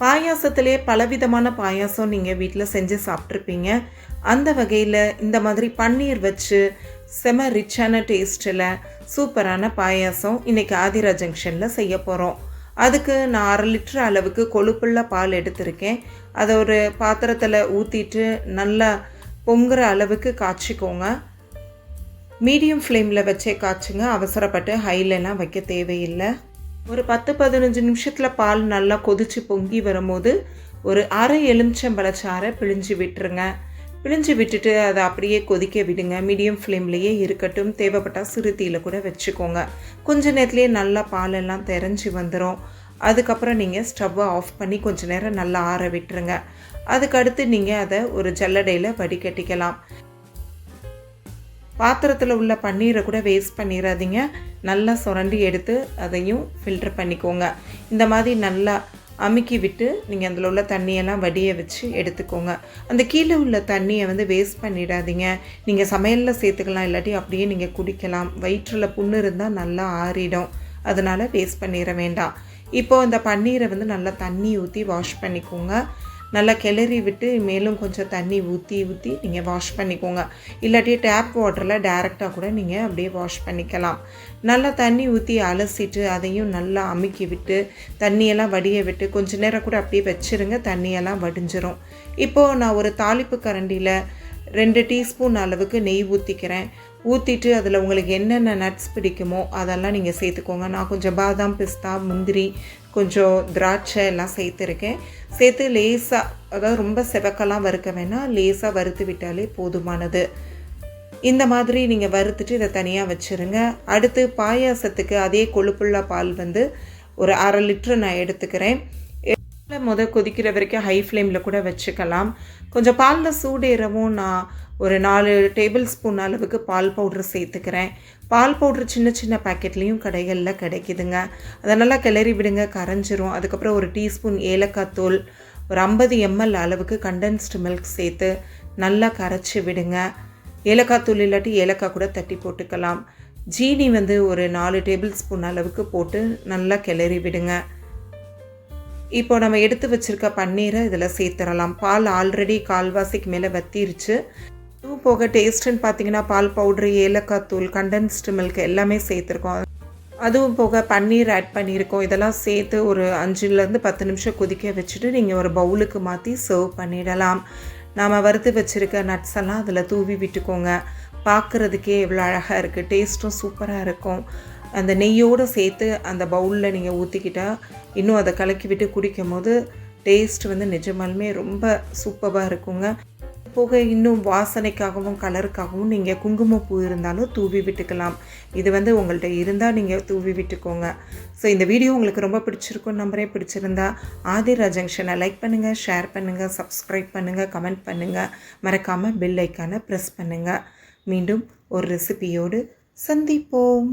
பாயாசத்திலே பலவிதமான பாயாசம் நீங்கள் வீட்டில் செஞ்சு சாப்பிட்ருப்பீங்க அந்த வகையில் இந்த மாதிரி பன்னீர் வச்சு செம ரிச்சான டேஸ்ட்டில் சூப்பரான பாயாசம் இன்றைக்கி ஆதிரா ஜங்ஷனில் செய்ய போகிறோம் அதுக்கு நான் அரை லிட்டர் அளவுக்கு கொழுப்புள்ள பால் எடுத்திருக்கேன். அதை ஒரு பாத்திரத்தில் ஊற்றிட்டு நல்லா பொங்குற அளவுக்கு காய்ச்சிக்கோங்க. மீடியம் ஃப்ளேமில் வச்சே காய்ச்சுங்க. அவசரப்பட்டு ஹைலெலாம் வைக்க தேவையில்லை. ஒரு பத்து பதினஞ்சு நிமிஷத்தில் பால் நல்லா கொதிச்சு பொங்கி வரும்போது ஒரு அரை எலுமிச்சம்பழச்சாரை பிழிஞ்சு விட்டுருங்க. பிழிஞ்சு விட்டுட்டு அதை அப்படியே கொதிக்க விடுங்க. மீடியம் ஃப்ளேம்லேயே இருக்கட்டும். தேவைப்பட்டால் சிறுத்தியில் கூட வச்சுக்கோங்க. கொஞ்ச நேரத்துலேயே நல்லா பாலெல்லாம் தெரிஞ்சு வந்துடும் அதுக்கப்புறம் நீங்கள் ஸ்டவ்வை ஆஃப் பண்ணி கொஞ்ச நேரம் நல்லா ஆற விட்டுருங்க. அதுக்கடுத்து நீங்கள் அதை ஒரு ஜல்லடையில் வடிகட்டிக்கலாம். பாத்திரத்தில் உள்ள பன்னீரை கூட வேஸ்ட் பண்ணிடாதீங்க நல்லா சுரண்டி எடுத்து அதையும் ஃபில்டர் பண்ணிக்கோங்க. இந்த மாதிரி நல்லா அமுக்கி விட்டு நீங்கள் அதில் உள்ள தண்ணியெல்லாம் வடிய வச்சு எடுத்துக்கோங்க. அந்த கீழே உள்ள தண்ணியை வந்து வேஸ்ட் பண்ணிடாதீங்க. நீங்கள் சமையலில் சேர்த்துக்கலாம் இல்லாட்டி அப்படியே நீங்கள் குடிக்கலாம். வயிற்றில் புண்ணு இருந்தால் நல்லா ஆறிடும். அதனால் வேஸ்ட் பண்ணிட வேண்டாம். இப்போது இந்த பன்னீரை வந்து நல்லா தண்ணி ஊற்றி வாஷ் பண்ணிக்கோங்க. நல்லா கிளறி விட்டு மேலும் கொஞ்சம் தண்ணி ஊற்றி ஊற்றி நீங்கள் வாஷ் பண்ணிக்கோங்க. இல்லாட்டி டேப் வாட்டரில் டேரெக்டாக கூட நீங்கள் அப்படியே வாஷ் பண்ணிக்கலாம். நல்லா தண்ணி ஊற்றி அலசிட்டு அதையும் நல்லா அமுக்கி விட்டு தண்ணியெல்லாம் வடிய விட்டு கொஞ்ச நேரம் கூட அப்படியே வச்சுருங்க தண்ணியெல்லாம் வடிஞ்சிரும். இப்போது நான் ஒரு தாளிப்பு கரண்டியில் ரெண்டு டீஸ்பூன் அளவுக்கு நெய் ஊற்றிக்கிறேன் ஊற்றிட்டு அதில் உங்களுக்கு என்னென்ன நட்ஸ் பிடிக்குமோ அதெல்லாம் நீங்கள் சேர்த்துக்கோங்க. நான் கொஞ்சம் பாதாம் பிஸ்தா முந்திரி கொஞ்சம் திராட்சை எல்லாம் சேர்த்துருக்கேன். சேர்த்து லேசாக அதாவது ரொம்ப செவக்கெல்லாம் வறுக்க வேணாம். லேசாக வறுத்து விட்டாலே போதுமானது. இந்த மாதிரி நீங்கள் வறுத்துட்டு இதை தனியாக வச்சுருங்க. அடுத்து பாயாசத்துக்கு அதே கொழுப்புள்ள பால் வந்து ஒரு அரை லிட்ரு நான் எடுத்துக்கிறேன். முத கொதிக்கிற வரைக்கும் ஹை ஃப்ளேமில் கூட வச்சுக்கலாம். கொஞ்சம் பாலில் சூடேறவும் நான் ஒரு நாலு டேபிள் ஸ்பூன் அளவுக்கு பால் பவுட்ரு சேர்த்துக்கிறேன். பால் பவுட்ரு சின்ன சின்ன பேக்கெட்லேயும் கடைகளில் கிடைக்குதுங்க. அதை நல்லா கிளறி விடுங்க கரைஞ்சிரும். அதுக்கப்புறம் ஒரு டீஸ்பூன் ஏலக்காய் தூள் ஒரு ஐம்பது எம்எல் அளவுக்கு கண்டென்ஸ்டு மில்க் சேர்த்து நல்லா கரைச்சி விடுங்க. ஏலக்காய் தூள் இல்லாட்டி ஏலக்காய் கூட தட்டி போட்டுக்கலாம். ஜீனி வந்து ஒரு நாலு டேபிள் ஸ்பூன் அளவுக்கு போட்டு நல்லா கிளறி விடுங்க. இப்போ நம்ம எடுத்து வச்சுருக்க பன்னீரை இதில் சேர்த்துடலாம். பால் ஆல்ரெடி கால்வாசிக்கு மேலே வத்திருச்சு. இதுவும் போக டேஸ்ட்டுன்னு பார்த்தீங்கன்னா பால் பவுட்ரு ஏலக்காய் தூள் கண்டென்ஸ்டு மில்க் எல்லாமே சேர்த்துருக்கோம். அதுவும் போக பன்னீர் ஆட் பண்ணியிருக்கோம். இதெல்லாம் சேர்த்து ஒரு அஞ்சுலேருந்து பத்து நிமிஷம் கொதிக்க வச்சுட்டு நீங்கள் ஒரு பவுலுக்கு மாற்றி சர்வ் பண்ணிடலாம். நாம் வறுத்து வச்சுருக்க நட்ஸ் எல்லாம் அதில் தூவி விட்டுக்கோங்க. பார்க்குறதுக்கே எவ்வளோ அழகாக இருக்குது டேஸ்ட்டும் சூப்பராக இருக்கும். அந்த நெய்யோடு சேர்த்து அந்த பவுலில் நீங்கள் ஊற்றிக்கிட்டால் இன்னும் அதை கலக்கி விட்டு குடிக்கும் போது டேஸ்ட் வந்து நிஜமாலுமே ரொம்ப சூப்பராக இருக்குங்க. போக இன்னும் வாசனைக்காகவும் கலருக்காகவும் நீங்கள் குங்குமப்பூ இருந்தாலும் தூவி விட்டுக்கலாம். இது வந்து உங்கள்கிட்ட இருந்தால் நீங்கள் தூவி விட்டுக்கோங்க. ஸோ இந்த வீடியோ உங்களுக்கு ரொம்ப பிடிச்சிருக்கும் நம்பரே பிடிச்சிருந்தா ஆதிரா ஜங்ஷனை லைக் பண்ணுங்கள் ஷேர் பண்ணுங்கள் சப்ஸ்கிரைப் பண்ணுங்கள் கமெண்ட் பண்ணுங்கள் மறக்காமல் பெல் ஐக்கானை ப்ரெஸ் பண்ணுங்கள் மீண்டும் ஒரு ரெசிபியோடு சந்திப்போம்.